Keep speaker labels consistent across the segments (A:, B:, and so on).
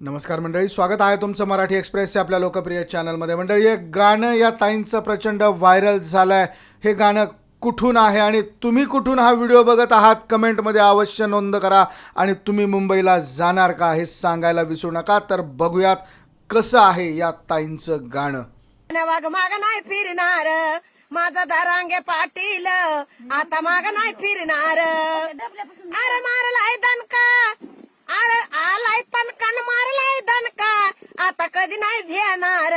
A: नमस्कार मंडळी स्वागत आहे तुमचं मराठी एक्सप्रेस या आपल्या लोकप्रिय चॅनलमध्ये. मंडळी एक गाणं या ताईंचं प्रचंड व्हायरल झालं आहे हे गाणं कुठून आहे आणि तुम्ही कुठून हा व्हिडिओ बघत आहात? कमेंटमध्ये अवश्य नोंद करा आणि तुम्ही मुंबईला जाणार का हे सांगायला विसरू नका. तर बघूयात कसं आहे या ताईंचं गाणं.
B: वाघ माग नाही फिरणार माझा दारांगे पाटील. आता माग नाही फिरणार. अरे मारलाय दणका. अरे आलाय तनकान मारलाय दणका. आता कधी नाही घेणार.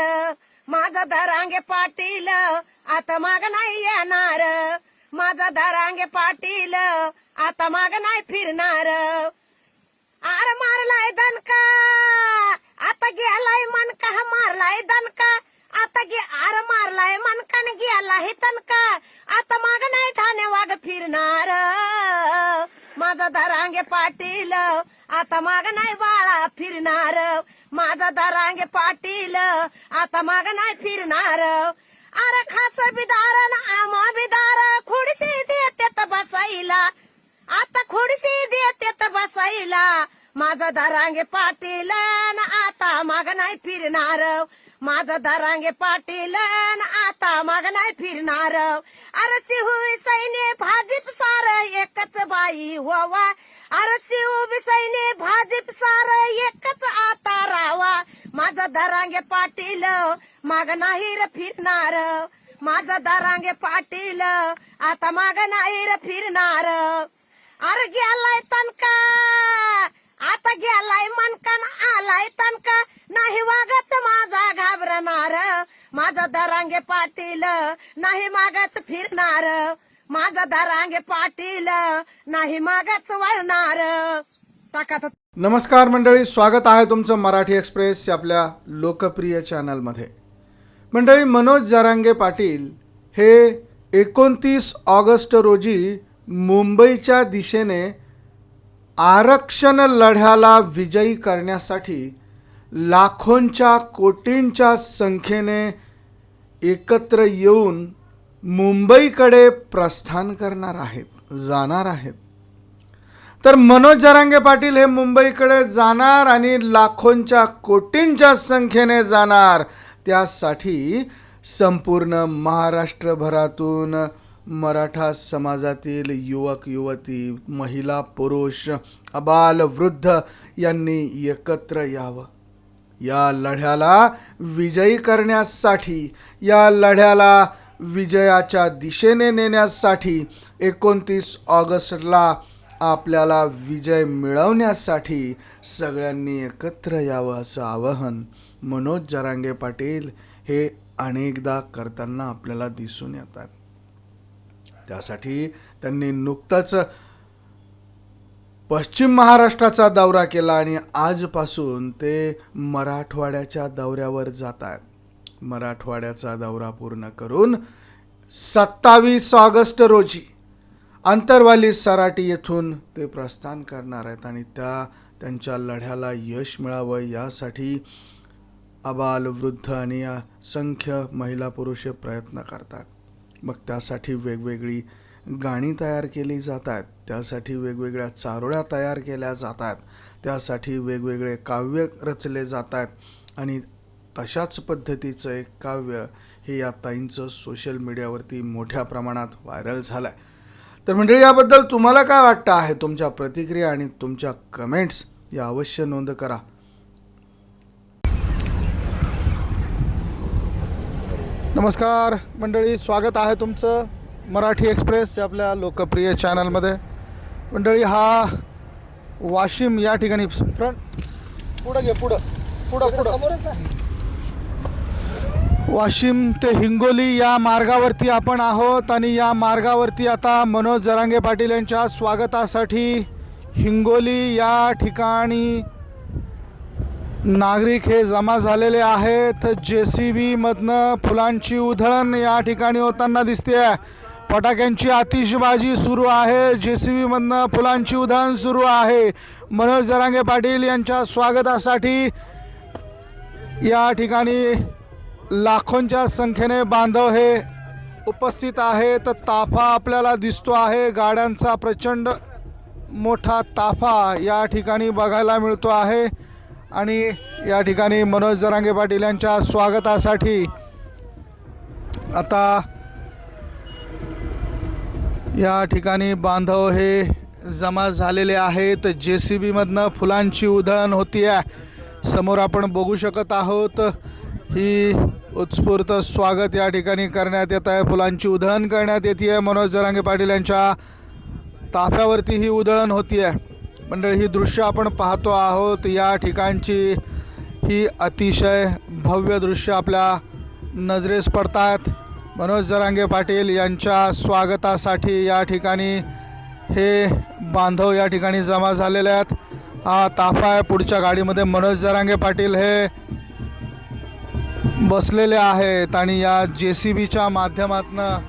B: माझा दरांगे पाटील आता माग नाही येणार. माझा दरांगे पाटील आता माग नाही फिरणार. आर मारलाय दणका. आता गेलाय मनका हा मारलाय दणका. आता गे आर मारलाय मनकान गेलाय तनका. आता माग नाही ठाणे वाग फिरणार. माझा दरांगे पाटील आता माग नाही बाळा फिरणार. माझा दरांगे पाटील आता माग नाही फिरणार. अरे खास बिदार ना आमा बिदार खुडशी देते बसायला. आता खुडसी देते बसायला. माझा दरांगे पाटील न आता माग नाही फिरणार. माझा दरांगे पाटील न आता माग नाही फिरणार. अरे सिहू सैन्य भाजीप सार एकच बाई होवा अरे शिव बिसैने सार एकच आता रावा माझा दरांगे पाटील माग नाही र फिरणार. माझा दरांगे पाटील आता माग नाही र फिरणार. अरे गेलाय तनका आता गेलाय मनकन आलाय तनका. नाही वागत माझा घाबरणार. माझा दरांगे पाटील नाही मागत फिरणार. माझा दारांगे पाटील नाही मागच वळणार. टाका
A: नमस्कार मंडळी स्वागत आहे तुमचं मराठी एक्सप्रेस आपल्या लोकप्रिय चॅनलमध्ये. मंडळी मनोज जारांगे पाटील हे एकोणतीस ऑगस्ट रोजी मुंबईच्या दिशेने आरक्षण लढ्याला विजयी करण्यासाठी लाखोंच्या कोटींच्या संख्येने एकत्र येऊन मुंबईकडे प्रस्थान करणार आहेत जाणार आहेत. तर मनोज जरांगे पाटील हे मुंबईकडे जाणार आणि लाखोंच्या कोटींच्या संख्येने जाणार. त्यासाठी संपूर्ण महाराष्ट्रभरातून मराठा समाजातील युवक युवती महिला पुरुष अबाल वृद्ध यांनी एकत्र यावं. या लढ्याला विजयी करण्यासाठी या लढ्याला विजयाच्या दिशेने नेण्यासाठी एकोणतीस ऑगस्टला आपल्याला विजय मिळवण्यासाठी सगळ्यांनी एकत्र यावं असं आवाहन. मनोज जरांगे पाटील हे अनेकदा करताना आपल्याला दिसून येतात. त्यासाठी त्यांनी नुकतंच पश्चिम महाराष्ट्राचा दौरा केला आणि आजपासून ते मराठवाड्याच्या दौऱ्यावर जात आहेत मराठवाड्याचा दौरा पूर्ण करून सत्तावीस ऑगस्ट रोजी अंतरवाली सराटी येथून ते प्रस्थान करणार आहेत आणि त्या त्यांच्या लढ्याला यश मिळावं यासाठी अबाल वृद्ध आणि असंख्य महिला पुरुष प्रयत्न करतात. मग त्यासाठी वेगवेगळी गाणी तयार केली जात आहेत त्यासाठी वेगवेगळ्या चारोळ्या तयार केल्या जात आहेत त्यासाठी वेगवेगळे काव्य रचले जात आहेत आणि तशाच पद्धतीचं एक काव्य हे या ताईंचं सोशल मीडियावरती मोठ्या प्रमाणात व्हायरल झालं आहे तर मंडळी याबद्दल तुम्हाला काय वाटतं आहे? तुमच्या प्रतिक्रिया आणि तुमच्या कमेंट्स या अवश्य नोंद करा. नमस्कार मंडळी स्वागत आहे तुमचं मराठी एक्सप्रेस या आपल्या लोकप्रिय चॅनलमध्ये मंडळी हा वाशिम या ठिकाणी फ्रंट पुढं घे पुढं. पुढं पुढं. वाशिम ते हिंगोली या मार्गावरती आपण आहोत आणि या मार्गावरती आता मनोज जरांगे पाटील यांच्या स्वागतासाठी हिंगोली या ठिकाणी नागरिक हे जमा झालेले आहेत. जे सी बीमधनं फुलांची उधळण या ठिकाणी होताना दिसते आहे फटाक्यांची आतिषबाजी सुरू आहे. जे सी बीमधनं फुलांची उधळण सुरू आहे. मनोज जरांगे पाटील यांच्या स्वागतासाठी या ठिकाणी लाखोंच्या संख्येने बांधव हे उपस्थित आहेत. ताफा आपल्याला दिसतो आहे. गाड्यांचा प्रचंड मोठा ताफा या ठिकाणी बघायला मिळतो आहे. आणि या ठिकाणी मनोज जरांगे पाटील यांच्या स्वागतासाठी आता या ठिकाणी बांधव हे जमा झालेले आहेत. जे सी बीमधनं फुलांची उधळण होती आहे समोर आपण बघू शकत आहोत. ही उत्स्फूर्त स्वागत या ठिकाणी करण्यात येत आहे. फुलांची उधळण करण्यात येते आहे मनोज जरांगे पाटील यांच्या ताफ्यावरती ही उधळण होती आहे मंडळी ही दृश्य आपण पाहतो आहोत. या ठिकाणची ही अतिशय भव्य दृश्य आपल्या नजरेस पडतात मनोज जरांगे पाटील यांच्या स्वागतासाठी या ठिकाणी हे बांधव या ठिकाणी जमा झालेले आहेत. हा ताफा आहे पुढच्या गाडीमध्ये. मनोज जरांगे पाटील हे बसलेले आहेत आणि या जे सी बीच्या माध्यमातनं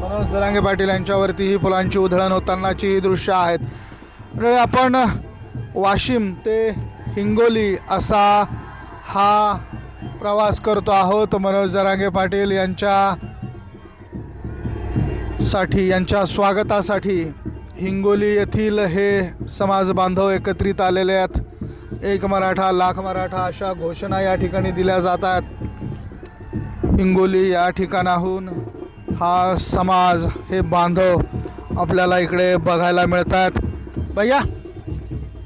A: मनोज जरांगे पाटील यांच्यावरती ही फुलांची उधळण होतानाची ही दृश्य आहेत. म्हणजे आपण वाशिम ते हिंगोली असा हा प्रवास करतो आहोत. मनोज जरांगे पाटील यांच्या साठी यांच्या स्वागतासाठी हिंगोली येथील हे समाज बांधव एकत्रित आलेले आहेत. एक मराठा लाख मराठा अशा घोषणा या ठिकाणी दिल्या जात आहेत. हिंगोली या ठिकाणाहून हा समाज हे बांधव आपल्याला इकडे बघायला मिळत आहेत भैया